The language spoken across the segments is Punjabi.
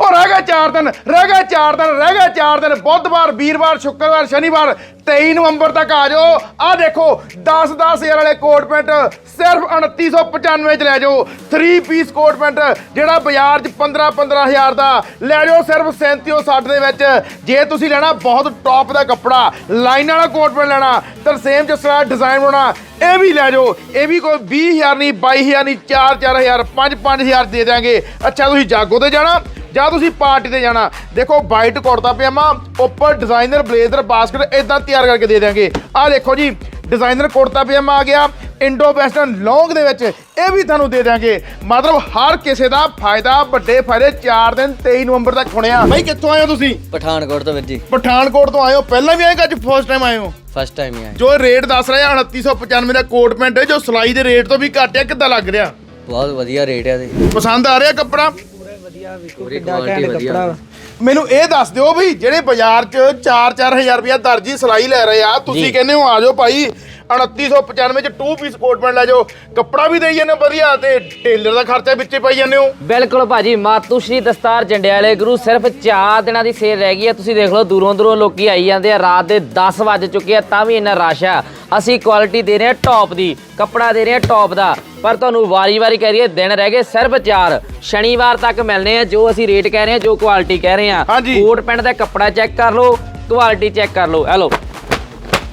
ਉਹ ਰਹਿ ਗਏ 4 ਦਿਨ, ਰਹਿ ਗਏ 4 ਦਿਨ, ਰਹਿ ਗਏ 4 ਦਿਨ। ਬੁੱਧਵਾਰ, ਵੀਰਵਾਰ, ਸ਼ੁੱਕਰਵਾਰ, ਸ਼ਨੀਵਾਰ 23 ਨਵੰਬਰ ਤੱਕ ਆ ਜਾਓ। ਆ ਦੇਖੋ 10 10000 ਵਾਲੇ ਕੋਟ ਪੈਂਟ ਸਿਰਫ 2995 ਚ ਲੈ ਜਾਓ। 3 ਪੀਸ ਕੋਟ ਪੈਂਟ, ਜਿਹੜਾ ਬਾਜ਼ਾਰ 'ਚ 15 15000 ਦਾ, ਲੈ ਜਾਓ ਸਿਰਫ 3760 ਦੇ ਵਿੱਚ। ਜੇ ਤੁਸੀਂ ਲੈਣਾ, ਬਹੁਤ ਟੌਪ ਦਾ ਕੱਪੜਾ ਲਾਈਨ ਵਾਲਾ ਕੋਟ ਪੈਂਟ ਲੈਣਾ ਤਰਸੇਮ ਸੇਮ ਜਿਸ ਤਰ੍ਹਾਂ ਡਿਜ਼ਾਈਨ ਬਣਾਉਣਾ, ਇਹ ਵੀ ਲੈ ਜਾਓ। ਇਹ ਵੀ ਕੋਈ 20000 ਨਹੀਂ 22000 ਨਹੀਂ 4 4000 5 5000 ਦੇ ਦਿਆਂਗੇ। ਅੱਛਾ, ਤੁਸੀਂ ਜਾਗੋ ਤੇ ਜਾਣਾ। ਜਾਂ ਤੁਸੀਂ ਪਾਰਟੀ ਤੇ ਜਾਣਾ ਦੇਖੋ ਵਾਈਟ ਕੁੜਤਾ ਪਜਾਮਾ ਉੱਪਰ ਡਿਜ਼ਾਈਨਰ ਬਲੇਜ਼ਰ ਬਾਸਕਟ ਇਦਾਂ ਤਿਆਰ ਕਰਕੇ ਦੇ ਦਿਆਂਗੇ। ਆਹ ਦੇਖੋ ਜੀ ਡਿਜ਼ਾਈਨਰ ਕੁੜਤਾ ਪਜਾਮਾ ਆ ਗਿਆ ਇੰਡੋ ਵੈਸਟਰਨ ਲੌਂਗ ਦੇ ਵਿੱਚ ਇਹ ਵੀ ਤੁਹਾਨੂੰ ਦੇ ਦਿਆਂਗੇ। ਮਤਲਬ ਹਰ ਕਿਸੇ ਦਾ ਫਾਇਦਾ ਵੱਡੇ ਫਾਇਦੇ 4 ਦਿਨ 23 ਨਵੰਬਰ ਤੱਕ ਹੋਣੇ ਆ। ਬਾਈ ਕਿੱਥੋਂ ਆਏ ਹੋ ਤੁਸੀਂ? ਪਠਾਨਕੋਟ ਤੋਂ ਵੀਰ ਜੀ। ਪਠਾਨਕੋਟ ਤੋਂ ਆਏ ਹੋ। ਪਹਿਲਾਂ ਵੀ ਆਏ ਕਿ ਅੱਜ ਫਸਟ ਟਾਈਮ ਆਏ ਹੋ? ਫਸਟ ਟਾਈਮ ਹੀ ਆਏ। ਜੋ ਰੇਟ ਦੱਸ ਰਿਹਾ 2995 ਦਾ ਕੋਟ ਪੈਂਟ ਹੈ ਜੋ ਸਿਲਾਈ ਦੇ ਰੇਟ ਤੋਂ ਵੀ ਘੱਟ ਹੈ ਕਿੱਦਾਂ ਲੱਗ ਰਿਹਾ? ਬਹੁਤ ਵਧੀਆ ਰੇਟ ਹੈ ਤੇ ਪਸੰਦ ਆ ਰਿਹਾ ਕੱਪੜਾ? ਵਧੀਆ ਮੈਨੂੰ ਇਹ ਦੱਸ ਦਿਓ ਵੀ ਜਿਹੜੇ ਬਾਜ਼ਾਰ 'ਚ 4-4000 ਰੁਪਇਆ ਦਰਜੀ ਸਿਲਾਈ ਲੈ ਰਹੇ ਆ ਤੁਸੀਂ ਕਹਿੰਦੇ ਹੋ ਆ ਜਾਓ ਭਾਈ 2995 ਚ 2 ਪੀਸ ਕੋਟ ਪੈਂਟ ਲੈ ਜਾਓ। ਕੱਪੜਾ ਵੀ ਦੇਈ ਜਾਂਦੇ ਵਧੀਆ ਤੇ ਟੇਲਰ ਦਾ ਖਰਚਾ ਵਿੱਚੇ ਪਾਈ ਜਾਂਦੇ ਹੋ। ਬਿਲਕੁਲ ਭਾਜੀ ਮਾਤੂ ਸ਼੍ਰੀ ਦਸਤਾਰ ਜੰਡਿਆਲੇ ਗੁਰੂ ਸਿਰਫ 4 ਦਿਨਾਂ ਦੀ ਸੇਲ ਰਹਿ ਗਈ ਹੈ। ਤੁਸੀਂ ਦੇਖ ਲਓ ਦੂਰੋਂ ਦੂਰੋਂ ਲੋਕੀ ਆਈ ਜਾਂਦੇ ਆ ਰਾਤ ਦੇ 10 ਵੱਜ ਚੁੱਕੇ ਆ ਤਾਂ ਵੀ ਇੰਨਾ ਰਸ਼ ਆ। ਅਸੀਂ ਕੁਆਲਿਟੀ ਦੇ ਰਹੇ ਆ ਟੌਪ ਦੀ ਕੱਪੜਾ ਦੇ ਰਹੇ ਆ ਟੌਪ ਦਾ। ਪਰ ਤੁਹਾਨੂੰ ਵਾਰੀ-ਵਾਰੀ ਕਹਿ ਰਹੀਏ ਦਿਨ ਰਹਿ ਗਏ ਸਿਰਫ 4 ਸ਼ਨੀਵਾਰ ਤੱਕ ਮਿਲਨੇ ਆ ਜੋ ਅਸੀਂ ਰੇਟ ਕਹਿ ਰਹੇ ਆ ਜੋ ਕੁਆਲਿਟੀ ਕਹਿ ਰਹੇ ਆ। ਕੋਟ ਪੈਂਟ ਦਾ ਕੱਪੜਾ ਚੈੱਕ ਕਰ ਲਓ ਕੁਆਲਿਟੀ ਚੈੱਕ ਕਰ ਲਓ। ਇਹ ਲਓ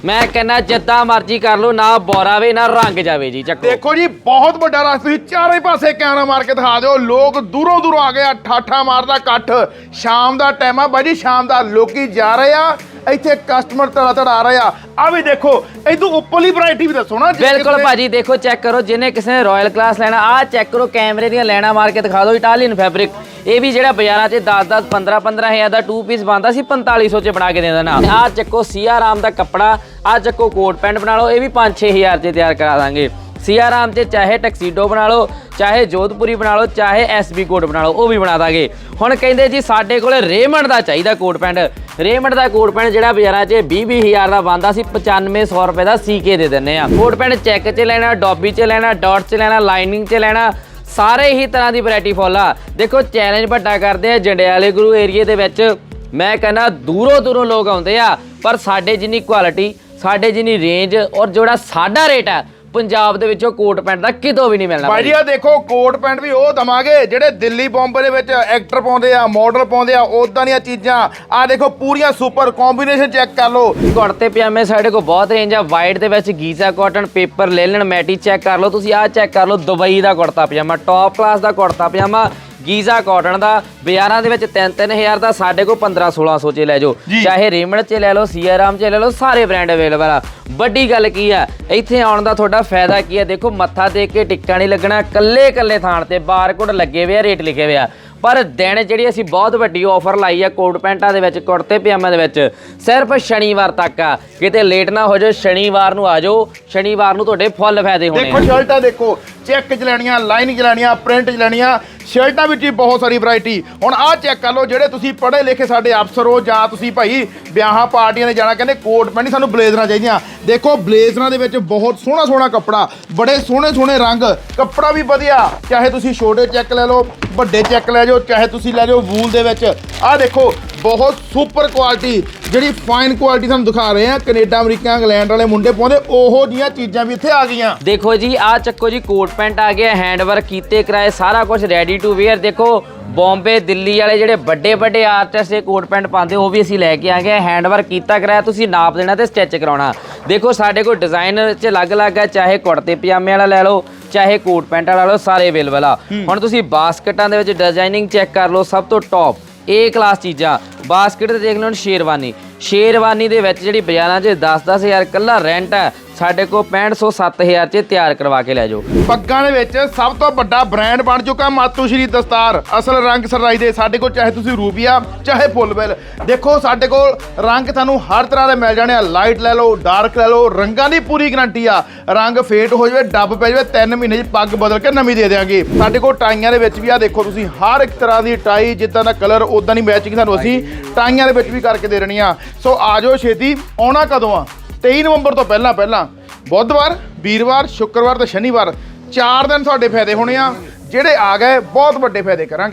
ਮੈਂ ਕਹਿੰਦਾ ਜਿੱਦਾਂ ਮਰਜ਼ੀ ਕਰ ਲਓ ਨਾ ਬੋਰਾਵੇ ਨਾ ਰੰਗ ਜਾਵੇ ਜੀ ਚੱਕੋ। ਦੇਖੋ ਜੀ ਬਹੁਤ ਵੱਡਾ ਰਸ਼ ਤੁਸੀਂ ਚਾਰੇ ਪਾਸੇ ਕੈਮਰਾ ਮਾਰ ਕੇ ਦਿਖਾ ਦਿਓ ਲੋਕ ਦੂਰੋਂ ਦੂਰੋਂ ਆ ਗਏ ਆ ਠਾਠਾ ਮਾਰਦਾ ਇਕੱਠ। ਸ਼ਾਮ ਦਾ ਟਾਈਮ ਆ ਬਾਈ ਜੀ ਸ਼ਾਮ ਦਾ ਲੋਕੀ ਜਾ ਰਹੇ ਆ ਇੱਥੇ ਕਸਟਮਰ ਧੜਾ ਧੜਾ ਆ ਰਹੇ ਆ। ਆ ਵੀ ਦੇਖੋ ਇਦੋਂ ਉੱਪਰਲੀ ਵੈਰਾਈਟੀ ਵੀ ਦੱਸੋ ਨਾ ਜੇ ਬਿਲਕੁਲ ਕਿਤੇ- ਭਾਜੀ ਦੇਖੋ ਚੈੱਕ ਕਰੋ ਜਿਹਨੇ ਕਿਸੇ ਨੇ ਰਾਇਲ ਕਲਾਸ ਲੈਣਾ ਆਹ ਚੈੱਕ ਕਰੋ ਕੈਮਰੇ ਦੀਆਂ ਲੈਣਾ ਮਾਰ ਕੇ ਦਿਖਾ ਦਿਓ ਇਟਾਲੀਅਨ ਫੈਬਰਿਕ ਇਹ ਵੀ ਜਿਹੜਾ ਬਾਜ਼ਾਰਾਂ 'ਚ 10 10 15 15 ਹਜ਼ਾਰ ਦਾ 2 ਪੀਸ ਬਣਦਾ ਸੀ 4500 'ਚ ਬਣਾ ਕੇ ਦੇ ਦੇਣਾ ਆਹ ਚੱਕੋ ਸੀਆਰਾਮ ਦਾ ਕੱਪੜਾ, ਆਹ ਚੱਕੋ ਕੋਟ ਪੈਂਟ ਬਣਾ ਲਓ, ਇਹ ਵੀ 5 6000 'ਚ ਤਿਆਰ ਕਰਾ ਦਾਂਗੇ। ਸੀਆਰਾਮ 'ਚ ਚਾਹੇ ਟਕਸੀਡੋ ਬਣਾ ਲਓ, ਚਾਹੇ ਜੋਧਪੁਰੀ ਬਣਾ ਲਓ, ਚਾਹੇ ਐਸਬੀ ਕੋਟ ਬਣਾ ਲਓ, ਉਹ ਵੀ ਬਣਾ ਦਾਂਗੇ। ਹੁਣ ਕਹਿੰਦੇ ਜੀ ਸਾਡੇ ਕੋਲੇ ਰੇਮੰਡ ਦਾ ਚਾਹੀਦਾ ਕੋਟ ਪੈਂਟ। ਰੇਮੰਡ ਦਾ ਕੋਟ ਪੈਂਟ ਜਿਹੜਾ ਬਾਜ਼ਾਰਾਂ 'ਚ 20 20000 ਦਾ ਬਣਦਾ ਸੀ 9500 ਰੁਪਏ ਦਾ ਸੀਕੇ ਦੇ ਦਿੰਨੇ ਆ। ਕੋਟ ਪੈਂਟ ਚੈੱਕ 'ਚ ਲੈਣਾ, ਡੋਬੀ 'ਚ ਲੈਣਾ ਡਾਟ 'ਚ ਲੈਣਾ, ਲਾਈਨਿੰਗ 'ਚ ਲੈਣਾ ਸਾਰੇ ਹੀ ਤਰ੍ਹਾਂ ਦੀ ਵੈਰਾਈਟੀ ਫੁੱਲ ਆ। ਦੇਖੋ ਚੈਲੰਜ ਵੱਡਾ ਕਰਦੇ ਆ ਜੰਡਿਆਲੇ ਗੁਰੂ ਏਰੀਏ ਦੇ ਵਿੱਚ। ਮੈਂ ਕਹਿੰਦਾ, ਦੂਰੋਂ ਦੂਰੋਂ ਲੋਕ ਆਉਂਦੇ ਆ, ਪਰ ਸਾਡੇ ਜਿੰਨੀ ਕੁਆਲਿਟੀ ਸਾਡੇ ਜਿੰਨੀ ਰੇਂਜ ਔਰ ਜਿਹੜਾ ਸਾਡਾ ਰੇਟ ਆ ਪੰਜਾਬ ਦੇ ਵਿੱਚੋਂ ਕੋਟ ਪੈਂਟ ਦਾ ਕਿਤੋਂ ਵੀ ਨਹੀਂ ਮਿਲਣਾ ਭਾਈ ਜੀ ਆ ਦੇਖੋ ਕੋਟ ਪੈਂਟ ਵੀ ਉਹ ਦਵਾਂਗੇ ਜਿਹੜੇ ਦਿੱਲੀ ਬੰਬੇ ਦੇ ਵਿੱਚ ਐਕਟਰ ਪਾਉਂਦੇ ਆ ਮਾਡਲ ਪਾਉਂਦੇ ਆ ਉਦਾਂ ਦੀਆਂ ਚੀਜ਼ਾਂ। ਆ ਦੇਖੋ ਪੂਰੀਆਂ ਸੁਪਰ ਕੰਬੀਨੇਸ਼ਨ ਚੈੱਕ ਕਰ ਲਓ। ਕੁੜਤੇ ਪਜਾਮੇ ਸਾਡੇ ਕੋਲ ਬਹੁਤ ਰੇਂਜ ਆ ਵਾਈਟ ਦੇ ਵਿੱਚ Giza cotton paper linen matty check ਕਰ ਲਓ। ਤੁਸੀਂ ਆਹ ਚੈੱਕ ਕਰ ਲਓ ਦੁਬਈ ਦਾ ਕੁੜਤਾ ਪਜਾਮਾ ਟੌਪ ਕਲਾਸ ਦਾ ਕੁੜਤਾ ਪਜਾਮਾ ਗੀਜ਼ਾ ਕਾਟਨ ਦਾ ਬਾਜ਼ਾਰਾਂ ਦੇ ਵਿੱਚ 3-3000 ਦਾ ਸਾਡੇ ਕੋਲ 15-1600 ਚ ਲੈ ਜਾਓ। ਚਾਹੇ ਰੇਮੰਡ ਚ ਲੈ ਲਓ ਸੀਆਰਾਮ ਚ ਲੈ ਲਓ ਸਾਰੇ ਬ੍ਰਾਂਡ ਅਵੇਲੇਬਲ ਆ। ਵੱਡੀ ਗੱਲ ਕੀ ਆ ਇੱਥੇ ਆਉਣ ਦਾ ਤੁਹਾਡਾ ਫਾਇਦਾ ਕੀ ਆ? ਦੇਖੋ ਮੱਥਾ ਟੇਕ ਕੇ ਟਿੱਕਾ ਨਹੀਂ ਲੱਗਣਾ ਕੱਲੇ ਕੱਲੇ ਥਾਣ ਤੇ ਬਾਰਕੋਡ ਲੱਗੇ ਹੋਏ ਆ ਰੇਟ ਲਿਖੇ ਹੋਏ ਆ। ਪਰ ਦਿਨ ਜਿਹੜੀ ਅਸੀਂ ਬਹੁਤ ਵੱਡੀ ਆਫਰ ਲਾਈ ਆ ਕੋਟ ਪੈਂਟਾਂ ਦੇ ਵਿੱਚ ਕੁੜਤੇ ਪਜਾਮਿਆਂ ਦੇ ਵਿੱਚ ਸਿਰਫ ਸ਼ਨੀਵਾਰ ਤੱਕ ਆ। ਕਿਤੇ ਲੇਟ ਨਾ ਹੋ ਜਾਓ ਸ਼ਨੀਵਾਰ ਨੂੰ ਆ ਜਾਓ ਸ਼ਨੀਵਾਰ ਨੂੰ ਤੁਹਾਡੇ ਫੁੱਲ ਫਾਇਦੇ ਹੋਣੇ ਦੇਖੋ ਸ਼ਰਟਾਂ ਦੇਖੋ ਚੈੱਕ ਚ ਲੈਣੀਆਂ ਲਾਈਨਿੰਗ ਚ ਲੈਣੀਆਂ ਪ੍ਰਿੰਟ ਚ ਲੈਣੀਆਂ ਸ਼ਰਟਾਂ ਵਿੱਚ ਵੀ ਬਹੁਤ ਸਾਰੀ ਵੈਰਾਈਟੀ ਹੁਣ ਆਹ ਚੈੱਕ ਕਰ ਲਓ ਜਿਹੜੇ ਤੁਸੀਂ ਪੜ੍ਹੇ ਲਿਖੇ ਸਾਡੇ ਅਫਸਰ ਹੋ ਜਾਂ ਤੁਸੀਂ ਭਾਈ ਵਿਆਹਾਂ ਪਾਰਟੀਆਂ ਨੇ ਜਾਣਾ, ਕਹਿੰਦੇ ਕੋਟ ਪੈਂਟ ਨਹੀਂ ਸਾਨੂੰ ਬਲੇਜ਼ਰਾਂ ਚਾਹੀਦੀਆਂ। ਦੇਖੋ, ਬਲੇਜ਼ਰਾਂ ਦੇ ਵਿੱਚ ਬਹੁਤ ਸੋਹਣਾ ਸੋਹਣਾ ਕੱਪੜਾ, ਬੜੇ ਸੋਹਣੇ ਸੋਹਣੇ ਰੰਗ, ਕੱਪੜਾ ਵੀ ਵਧੀਆ। ਚਾਹੇ ਤੁਸੀਂ ਛੋਟੇ ਚੈੱਕ ਲੈ ਲਓ, ਵੱਡੇ ਚੈੱਕ ਲੈ ਜਾਓ, ਚਾਹੇ ਤੁਸੀਂ ਲੈ ਜਾਓ ਵੂਲ ਦੇ ਵਿੱਚ। ਆਹ ਦੇਖੋ, ਬਹੁਤ ਸੁਪਰ ਕੁਆਲਿਟੀ, ਜਿਹੜੀ ਫਾਈਨ ਕੁਆਲਿਟੀ ਤੁਹਾਨੂੰ ਦਿਖਾ ਰਹੇ ਆ ਕੈਨੇਡਾ, ਅਮਰੀਕਾ, ਇੰਗਲੈਂਡ ਵਾਲੇ ਮੁੰਡੇ ਪਾਉਂਦੇ, ਉਹੋ ਜੀਆਂ ਚੀਜ਼ਾਂ ਵੀ ਇੱਥੇ ਆ ਗਈਆਂ। ਦੇਖੋ ਜੀ, ਆਹ ਚੱਕੋ ਜੀ, ਕੋਟ ਪੈਂਟ ਆ ਗਿਆ ਹੈਂਡ ਵਰਕ ਕੀਤੇ ਕਰਾਏ, ਸਾਰਾ ਕੁਝ ਰੈਡੀ ਟੂ ਵੇਅਰ ਦੇਖੋ ਬੰਬੇ ਦਿੱਲੀ ਵਾਲੇ ਜਿਹੜੇ ਵੱਡੇ ਵੱਡੇ ਆਰਟਿਸਟ ਇਹ ਕੋਟ ਪੈਂਟ ਪਾਉਂਦੇ ਉਹ ਵੀ ਅਸੀਂ ਲੈ ਕੇ ਆ ਗਏ ਹੈਂਡ ਵਰਕ ਕੀਤਾ ਕਰਾਇਆ ਤੁਸੀਂ ਨਾਪ ਦੇਣਾ ਤੇ ਸਟਿਚ ਕਰਾਉਣਾ। ਦੇਖੋ ਸਾਡੇ ਕੋਲ ਡਿਜ਼ਾਈਨਰ ਚ ਅਲੱਗ-ਅਲੱਗ ਆ ਚਾਹੇ ਕੁੜਤੇ ਪਜਾਮੇ ਵਾਲਾ ਲੈ ਲਓ ਚਾਹੇ ਕੋਟ ਪੈਂਟ ਵਾਲਾ ਲਓ ਸਾਰੇ ਅਵੇਲੇਬਲ ਆ। ਹੁਣ ਤੁਸੀਂ ਬਾਸਕਟਾਂ ਦੇ ਵਿੱਚ ਡਿਜ਼ਾਈਨਿੰਗ ਚੈੱਕ ਕਰ ਲਓ ਸਭ ਤੋਂ ਟੌਪ ਏ ਕਲਾਸ ਚੀਜ਼ਾਂ। ਬਾਸਕਟ ਤੇ ਦੇਖ ਲਓ ਸ਼ੇਰਵਾਨੀ। ਸ਼ੇਰਵਾਨੀ ਦੇ ਵਿੱਚ ਜਿਹੜੀ ਬਾਜ਼ਾਰਾਂ 'ਚ 10-10000 ਕੱਲਾ ਰੈਂਟ ਹੈ, ਸਾਡੇ ਕੋਲ 6500 7000 'ਚ ਤਿਆਰ ਕਰਵਾ ਕੇ ਲੈ ਜਾਓ। ਪੱਗਾਂ ਦੇ ਵਿੱਚ ਸਭ ਤੋਂ ਵੱਡਾ ਬ੍ਰਾਂਡ ਬਣ ਚੁੱਕਾ ਮਾਤੂ ਸ਼੍ਰੀ ਦਸਤਾਰ। ਅਸਲ ਰੰਗ ਸਰਾਈ ਦੇ, ਸਾਡੇ ਕੋਲ ਚਾਹੇ ਤੁਸੀਂ ਰੂਬੀਆ ਚਾਹੇ ਫੁੱਲ ਬਿਲ। ਦੇਖੋ, ਸਾਡੇ ਕੋਲ ਰੰਗ ਤੁਹਾਨੂੰ ਹਰ ਤਰ੍ਹਾਂ ਦੇ ਮਿਲ ਜਾਣੇ ਆ। ਲਾਈਟ ਲੈ ਲਓ ਡਾਰਕ ਲੈ ਲਓ, ਰੰਗਾਂ ਦੀ ਪੂਰੀ ਗਾਰੰਟੀ ਆ। ਰੰਗ ਫੇਟ ਹੋ ਜਾਵੇ, ਡੱਬ ਪੈ ਜਾਵੇ 3 ਮਹੀਨੇ 'ਚ ਪੱਗ ਬਦਲ ਕੇ ਨਵੀਂ ਦੇ ਦੇਵਾਂਗੇ ਸਾਡੇ ਕੋਲ ਟਾਈਆਂ ਦੇ ਵਿੱਚ ਵੀ ਆ, ਦੇਖੋ ਤੁਸੀਂ, ਹਰ ਇੱਕ ਤਰ੍ਹਾਂ ਦੀ ਟਾਈ ਜਿੱਦਾਂ ਦਾ ਕਲਰ ਉਦਾਂ ਦੀ ਮੈਚਿੰਗ ਤੁਹਾਨੂੰ ਅਸੀਂ ਟਾਈਆਂ ਦੇ ਵਿੱਚ ਵੀ ਕਰਕੇ ਦੇ ਦੇਣੀ ਆ। ਸੋ ਆਜੋ ਛੇਤੀ, ਆਉਣਾ ਕਦੋਂ ਆ? 23 ਨਵੰਬਰ ਤੋਂ ਪਹਿਲਾਂ ਪਹਿਲਾਂ। ਬੁੱਧਵਾਰ, ਵੀਰਵਾਰ, ਸ਼ੁੱਕਰਵਾਰ ਤੇ ਸ਼ਨੀਵਾਰ, ਚਾਰ ਦਿਨ ਤੁਹਾਡੇ ਫਾਇਦੇ ਹੋਣੇ ਆ, ਜਿਹੜੇ ਆ ਗਏ, ਬਹੁਤ ਵੱਡੇ ਫਾਇਦੇ ਕਰਾਂਗੇ।